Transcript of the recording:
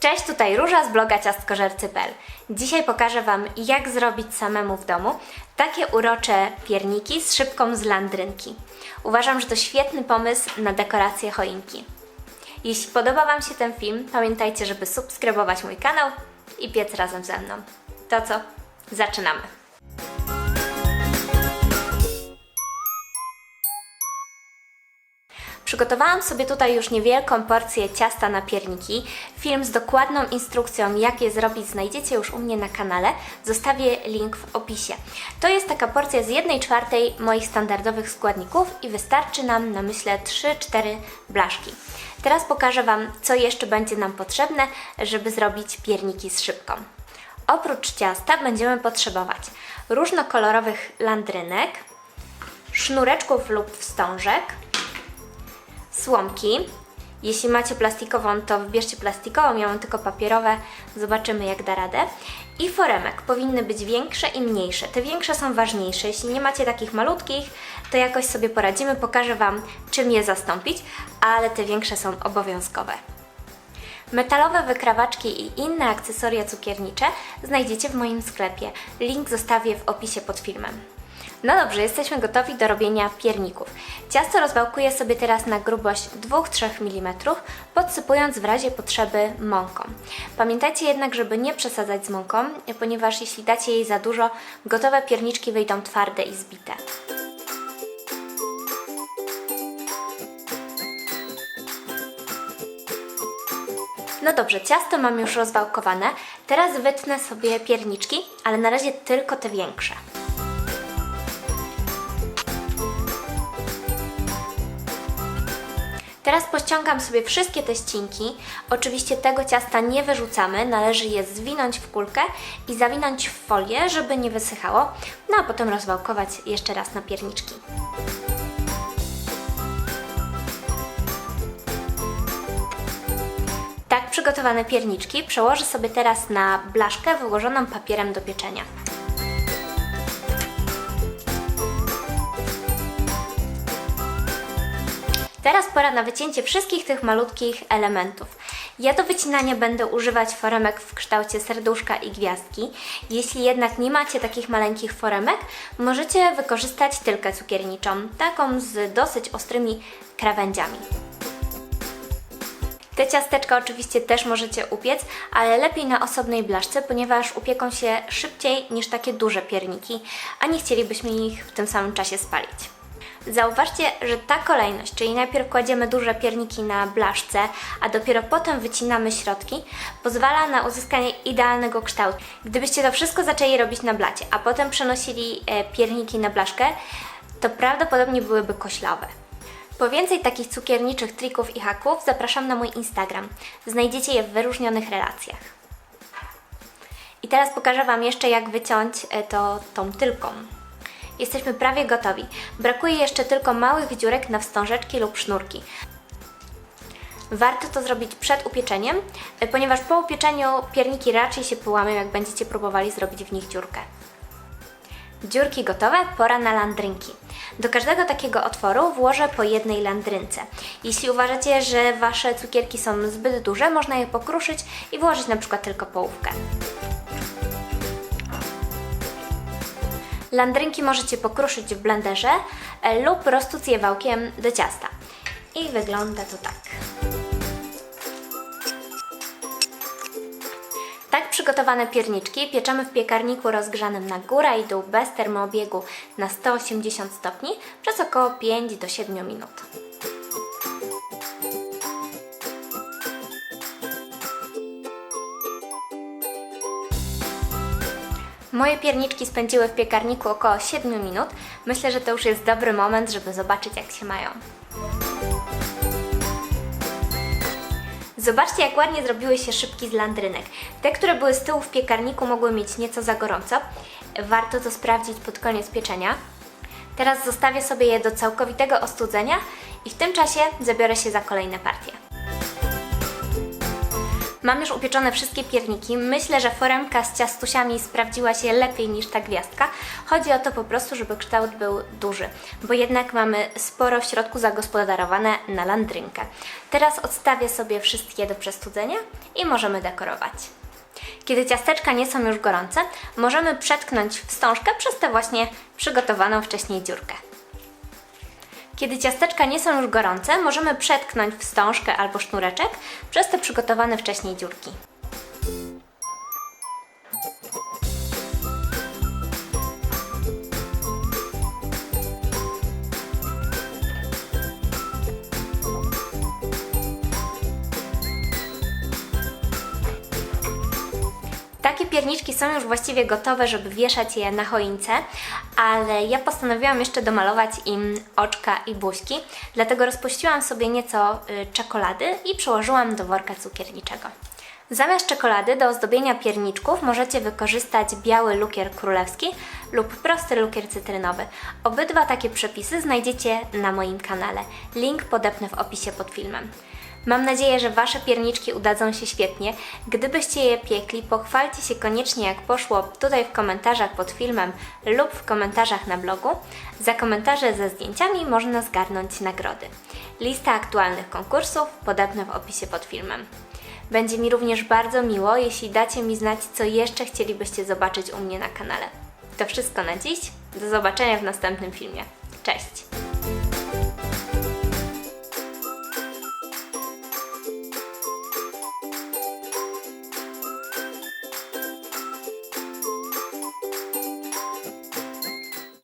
Cześć, tutaj Róża z bloga ciastkożercy.pl. Dzisiaj pokażę Wam, jak zrobić samemu w domu takie urocze pierniki z szybką z landrynki. Uważam, że to świetny pomysł na dekorację choinki. Jeśli podoba Wam się ten film, pamiętajcie, żeby subskrybować mój kanał i piec razem ze mną. To co? Zaczynamy! Przygotowałam sobie tutaj już niewielką porcję ciasta na pierniki. Film z dokładną instrukcją, jak je zrobić, znajdziecie już u mnie na kanale. Zostawię link w opisie. To jest taka porcja z 1 czwartej moich standardowych składników i wystarczy nam na myślę 3-4 blaszki. Teraz pokażę Wam, co jeszcze będzie nam potrzebne, żeby zrobić pierniki z szybką. Oprócz ciasta będziemy potrzebować różnokolorowych landrynek, sznureczków lub wstążek, słomki. Jeśli macie plastikową, to wybierzcie plastikową, ja mam tylko papierowe, zobaczymy jak da radę. I foremek powinny być większe i mniejsze. Te większe są ważniejsze. Jeśli nie macie takich malutkich, to jakoś sobie poradzimy, pokażę Wam czym je zastąpić, ale te większe są obowiązkowe. Metalowe wykrawaczki i inne akcesoria cukiernicze znajdziecie w moim sklepie. Link zostawię w opisie pod filmem. No dobrze, jesteśmy gotowi do robienia pierników. Ciasto rozwałkuję sobie teraz na grubość 2-3 mm, podsypując w razie potrzeby mąką. Pamiętajcie jednak, żeby nie przesadzać z mąką, ponieważ jeśli dacie jej za dużo, gotowe pierniczki wyjdą twarde i zbite. No dobrze, ciasto mam już rozwałkowane. Teraz wytnę sobie pierniczki, ale na razie tylko te większe. Teraz pościągam sobie wszystkie te ścinki. Oczywiście tego ciasta nie wyrzucamy, należy je zwinąć w kulkę i zawinąć w folię, żeby nie wysychało, no a potem rozwałkować jeszcze raz na pierniczki. Tak przygotowane pierniczki przełożę sobie teraz na blaszkę wyłożoną papierem do pieczenia. Teraz pora na wycięcie wszystkich tych malutkich elementów. Ja do wycinania będę używać foremek w kształcie serduszka i gwiazdki. Jeśli jednak nie macie takich maleńkich foremek, możecie wykorzystać tylkę cukierniczą, taką z dosyć ostrymi krawędziami. Te ciasteczka oczywiście też możecie upiec, ale lepiej na osobnej blaszce, ponieważ upieką się szybciej niż takie duże pierniki, a nie chcielibyśmy ich w tym samym czasie spalić. Zauważcie, że ta kolejność, czyli najpierw kładziemy duże pierniki na blaszce, a dopiero potem wycinamy środki, pozwala na uzyskanie idealnego kształtu. Gdybyście to wszystko zaczęli robić na blacie, a potem przenosili e, pierniki na blaszkę, to prawdopodobnie byłyby koślawe. Po więcej takich cukierniczych trików i haków zapraszam na mój Instagram. Znajdziecie je w wyróżnionych relacjach. I teraz pokażę Wam jeszcze jak wyciąć e, to tą tylką. Jesteśmy prawie gotowi. Brakuje jeszcze tylko małych dziurek na wstążeczki lub sznurki. Warto to zrobić przed upieczeniem, ponieważ po upieczeniu pierniki raczej się połamią, jak będziecie próbowali zrobić w nich dziurkę. Dziurki gotowe, pora na landrynki. Do każdego takiego otworu włożę po jednej landrynce. Jeśli uważacie, że Wasze cukierki są zbyt duże, można je pokruszyć i włożyć na przykład tylko połówkę. Landrynki możecie pokruszyć w blenderze e, lub roztuc je wałkiem do ciasta. I wygląda to tak. Tak przygotowane pierniczki pieczemy w piekarniku rozgrzanym na górę i dół bez termoobiegu na 180 stopni przez około 5 do 7 minut. Moje pierniczki spędziły w piekarniku około 7 minut. Myślę, że to już jest dobry moment, żeby zobaczyć jak się mają. Zobaczcie, jak ładnie zrobiły się szybki z landrynek. Te, które były z tyłu w piekarniku, mogły mieć nieco za gorąco. Warto to sprawdzić pod koniec pieczenia. Teraz zostawię sobie je do całkowitego ostudzenia i w tym czasie zabiorę się za kolejne partie. Mam już upieczone wszystkie pierniki. Myślę, że foremka z ciastusiami sprawdziła się lepiej niż ta gwiazdka. Chodzi o to po prostu, żeby kształt był duży, bo jednak mamy sporo w środku zagospodarowane na landrynkę. Teraz odstawię sobie wszystkie do przestudzenia i możemy dekorować. Kiedy ciasteczka nie są już gorące, możemy przetknąć wstążkę przez tę właśnie przygotowaną wcześniej dziurkę. Kiedy ciasteczka nie są już gorące, możemy przetknąć wstążkę albo sznureczek przez te przygotowane wcześniej dziurki. Takie pierniczki są już właściwie gotowe, żeby wieszać je na choince, ale ja postanowiłam jeszcze domalować im oczka i buźki, dlatego rozpuściłam sobie nieco y, czekolady i przełożyłam do worka cukierniczego. Zamiast czekolady do ozdobienia pierniczków możecie wykorzystać biały lukier królewski lub prosty lukier cytrynowy. Obydwa takie przepisy znajdziecie na moim kanale. Link podepnę w opisie pod filmem. Mam nadzieję, że Wasze pierniczki udadzą się świetnie. Gdybyście je piekli, pochwalcie się koniecznie jak poszło tutaj w komentarzach pod filmem lub w komentarzach na blogu. Za komentarze ze zdjęciami można zgarnąć nagrody. Lista aktualnych konkursów podepnę w opisie pod filmem. Będzie mi również bardzo miło, jeśli dacie mi znać, co jeszcze chcielibyście zobaczyć u mnie na kanale. To wszystko na dziś. Do zobaczenia w następnym filmie. Cześć!